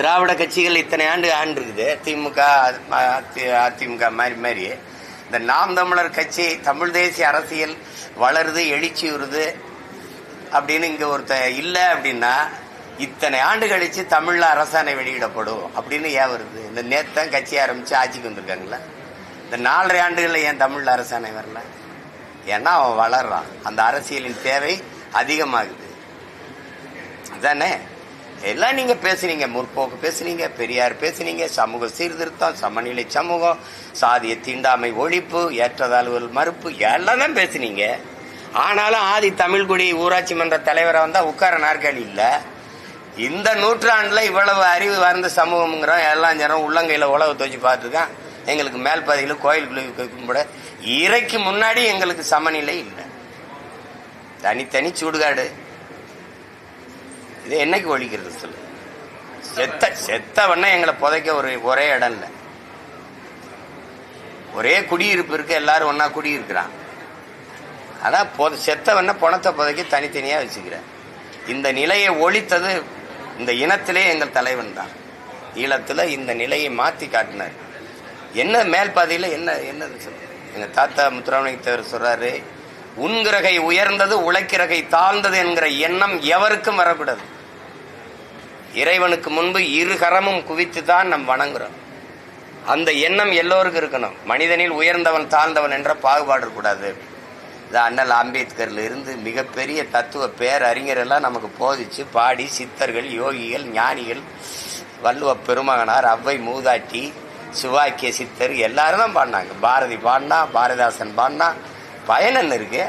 திராவிட கட்சிகள் இத்தனை ஆண்டு ஆண்டு இருக்குது திமுக அதிமுக மாதிரி மாதிரி இந்த நாம் தமிழர் கட்சி தமிழ் தேசிய அரசியல் வளருது எழுச்சி வருது. அப்படின்னு இங்கே ஒருத்த இல்லை அப்படின்னா இத்தனை ஆண்டு கழிச்சு தமிழில் அரசாணை வெளியிடப்படும் அப்படின்னு ஏன் வருது? இந்த நேத்தான் கட்சி ஆரம்பித்து ஆட்சிக்கு வந்திருக்காங்களா? இந்த நாலரை ஆண்டுகளில் ஏன் தமிழில் அரசாணை வரல? ஏன்னா அவன் வளர்றான். அந்த அரசியலின் தேவை அதிகமாகுது. அதானே? எல்லாம் நீங்க பேசுனீங்க முற்போக்கு பேசுனீங்க பெரியார் பேசுனீங்க சமூக சீர்திருத்தம் சமநிலை சமூகம் சாதிய தீண்டாமை ஒழிப்பு ஏற்றதாழ்வுகள் மறுப்பு எல்லாம் தான் பேசுனீங்க. ஆனாலும் ஆதி தமிழ்குடி ஊராட்சி மன்ற தலைவரை வந்தா உட்கார நாற்காலி இல்லை. இந்த நூற்றாண்டுல இவ்வளவு அறிவு வந்த சமூகம்ங்கிறோம் எல்லாம் ஜனம் உள்ளங்கையில உழவு துவச்சு பார்த்துதான் எங்களுக்கு மேல் பதவியில் கோயிலுக்குள்ள கும்பிட இறைக்கு முன்னாடி எங்களுக்கு சமநிலை இல்லை. தனித்தனி சுடுகாடு. இது என்னைக்கு ஒழிக்கிறது சொல்லு? செத்த செத்தவன்னா எங்களை புதைக்க ஒரு ஒரே இடம் இல்லை. ஒரே குடியிருப்பு இருக்கு எல்லாரும் ஒன்னா குடியிருக்கிறான் அதான் பொத செத்தவண்ண பணத்தை புதைக்க தனித்தனியாக வச்சுக்கிறேன். இந்த நிலையை ஒழித்தது இந்த இனத்திலே எங்கள் தலைவன் தான். ஈழத்தில் இந்த நிலையை மாற்றி காட்டினார். என்ன மேல் பாதையில் என்ன என்னது எங்கள் தாத்தா முத்துராமலிங்கத்தவர் சொல்கிறாரு உன்கிறகை உயர்ந்தது உழைக்கிறகை தாழ்ந்தது என்கிற எண்ணம் எவருக்கும் வரக்கூடாது. இறைவனுக்கு முன்பு இரு கரமும் குவித்து தான் நம் வணங்குறோம். அந்த எண்ணம் எல்லோருக்கும் இருக்கணும். மனிதனில் உயர்ந்தவன் தாழ்ந்தவன் என்ற பாகுபாடு கூடாது இது அண்ணல் அம்பேத்கர்ல இருந்து மிகப்பெரிய தத்துவ பேரறிஞர் எல்லாம் நமக்கு போதிச்சு பாடி சித்தர்கள் யோகிகள் ஞானிகள் வள்ளுவ பெருமகனார் அவ்வை மூதாட்டி சிவாக்கிய சித்தர் எல்லாரும் தான் பாடினாங்க. பாரதி பாடினா பாரதிதாசன் பாடினா பயன் என்ன இருக்கு?